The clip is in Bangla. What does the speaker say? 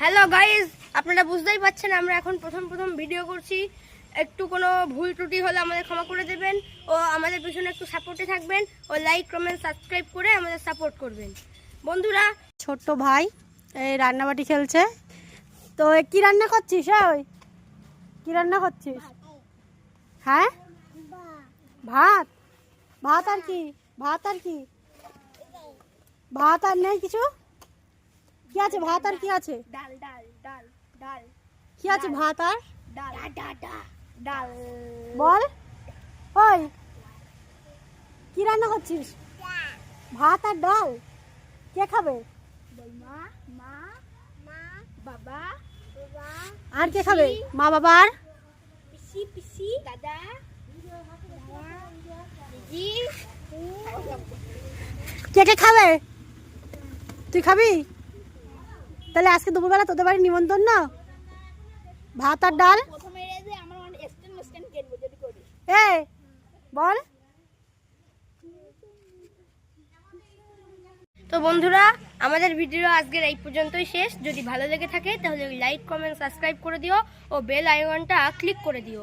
হ্যালো গাইজ আপনারা বুঝতেই পারছেন আমরা এখন প্রথম প্রথম ভিডিও করছি। একটু কোনো ভুল ত্রুটি হলে আমাদের ক্ষমা করে দেবেন ও আমাদের পিছনে একটু সাপোর্টে থাকবেন। ও লাইক কমেন্ট সাবস্ক্রাইব করে আমাদের সাপোর্ট করবেন। বন্ধুরা, ছোট্ট ভাই, এই রান্নাবাটি খেলছে। তো কি রান্না করছিস, ওই? কি রান্না করছিস? হ্যাঁ? ভাত। ভাত আর কি? ভাত আর কি? ভাত আর নেই কিছু? কি আছে? ভাত আর কি আছে? ডাল ডাল ডাল ডাল। কি আছে? ভাত আর? ডাল ডাল ডাল বল। ওই। কি রান্না করছিস? ভাত আর ডাল। কে খাবে? মা মা মা বাবা। বাবা। আর কে খাবে? মা বাবা আর? পিসি পিসি দাদা। কে কে খাবে? তুই খাবি? তাহলে আজকে দুপুরবেলা তোদের বাড়ি নিমন্ত্রণ না? ভাত আর ডাল? এ বল। তো বন্ধুরা আমাদের ভিডিও আজকের এই পর্যন্তই শেষ। যদি ভালো লেগে থাকে তাহলে লাইক কমেন্ট সাবস্ক্রাইব করে দিও ও বেল আইকনটা ক্লিক করে দিও।